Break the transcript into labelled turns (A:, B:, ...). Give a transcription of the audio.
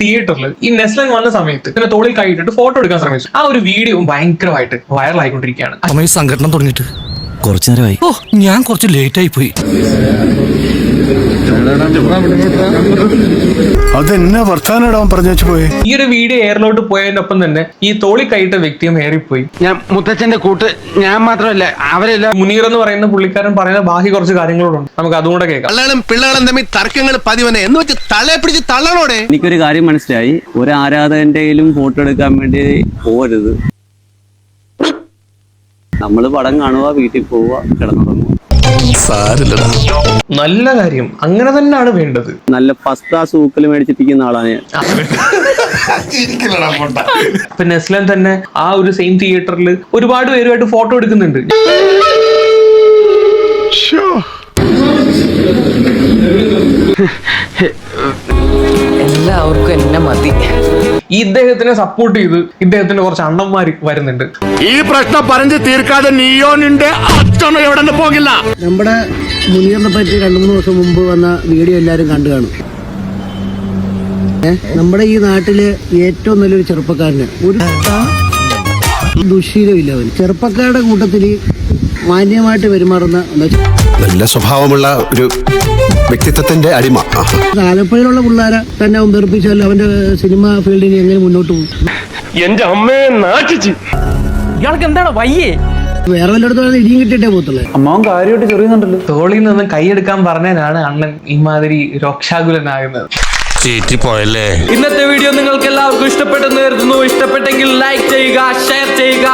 A: തിയേറ്ററിൽ ഈ നെസ്ലൻ വന്ന സമയത്ത് ഇങ്ങനെ തോളിൽ കൈയിട്ടിട്ട് ഫോട്ടോ എടുക്കാൻ ശ്രമിച്ചു. ആ ഒരു വീഡിയോ ഭയങ്കരമായിട്ട് വൈറലായിക്കൊണ്ടിരിക്കുകയാണ്
B: അമ്മ ഈ സംഘടന തുടങ്ങിയിട്ട്.
C: കുറച്ചു നേരമായി
B: ഓ ഞാൻ കുറച്ച് ലേറ്റ് ആയി പോയി.
D: അതെന്നാ വർത്താനം പറഞ്ഞു വെച്ച് പോയി?
A: ഈ ഒരു വീഡിയോ എയറിലോട്ട് പോയതിനൊപ്പം തന്നെ ഈ തോളി കൈയിട്ട വ്യക്തിയും ഏറിപ്പോയി.
E: ഞാൻ മുത്തച്ഛന്റെ കൂട്ട് ഞാൻ മാത്രമല്ല അവരെല്ലാം
A: മുനീർ എന്ന് പറയുന്ന പുള്ളിക്കാരൻ പറയുന്ന ബാക്കി കുറച്ച് കാര്യങ്ങളുണ്ട് നമുക്ക് അതുകൂടെ കേൾക്കാം.
F: കള്ളകളും പിള്ളകളും തമ്മിൽ തർക്കങ്ങൾ പതിവനെ എന്ന് വെച്ച് തലയെ പിടിച്ച് തള്ളണോടെ?
C: എനിക്കൊരു കാര്യം മനസ്സിലായി. ഒരു ആരാധകന്റെയിലും ഫോട്ടോ എടുക്കാൻ വേണ്ടി പോരുത് നമ്മൾ പടം കാണുക വീട്ടിൽ പോവുക കിടന്നുറങ്ങുക
A: നല്ല കാര്യം. അങ്ങനെ തന്നെയാണ് വേണ്ടത്.
C: നല്ല ഫസ്റ്റ് ക്ലാസ് ഊക്കൽ മേടിച്ചിരിക്കുന്ന ആളാണ് ഞാൻ.
A: ഇപ്പൊ നെസ്ലൻ തന്നെ ആ ഒരു സെയിം തിയേറ്ററിൽ ഒരുപാട് പേരുമായിട്ട് ഫോട്ടോ എടുക്കുന്നുണ്ട്.
G: എല്ലാവർക്കും എന്നെ മതി.
A: ഈ ഇദ്ദേഹത്തിനെ സപ്പോർട്ട് ചെയ്ത് ഇദ്ദേഹത്തിന്റെ കുറച്ച് അണ്ണന്മാര് വരുന്നുണ്ട്.
D: ഈ പ്രശ്നം പറഞ്ഞു തീർക്കാതെ നീയോനിന്റെ അച്ഛനും എവിടെ പോകില്ല.
H: നമ്മുടെ മുനീറിനെ പറ്റി രണ്ടു മൂന്ന് ദിവസം മുമ്പ് വന്ന വീഡിയോ എല്ലാരും കണ്ടു കാണും. നമ്മുടെ ഈ നാട്ടിൽ ഏറ്റവും നല്ലൊരു ചെറുപ്പക്കാരന് ഒരു ദുശീലമില്ല അവൻ ചെറുപ്പക്കാരുടെ കൂട്ടത്തിൽ മാന്യമായിട്ട് പെരുമാറുന്ന
D: നല്ല സ്വഭാവമുള്ള ഒരു വ്യക്തിത്വത്തിന്റെ അടിമ.
H: ആലപ്പുഴയിലുള്ള പിള്ളേരെ തന്നെ അവൻ അവന്റെ സിനിമ ഫീൽഡിന് എങ്ങനെ മുന്നോട്ട് പോകും?
E: എന്റെ അമ്മയെ നാട്ടിച്ച്.
G: ഇയാൾക്ക് എന്താണ് വയ്യേ?
H: വേറെ വല്ലയിടത്തോളം ഇടിയും കിട്ടിയിട്ടേ പോകത്തുള്ളൂ.
A: തോളിൽ നിന്ന് കൈയെടുക്കാൻ പറഞ്ഞതിനാണ് അണ്ണൻ ഇമാതിരി രോക്ഷാകുലനാകുന്നത്.
F: പോയല്ലേ
G: ഇന്നത്തെ വീഡിയോ നിങ്ങൾക്ക് എല്ലാവർക്കും ഇഷ്ടപ്പെട്ടെന്ന് കരുതുന്നു. ഇഷ്ടപ്പെട്ടെങ്കിൽ ലൈക്ക് ചെയ്യുക ഷെയർ ചെയ്യുക.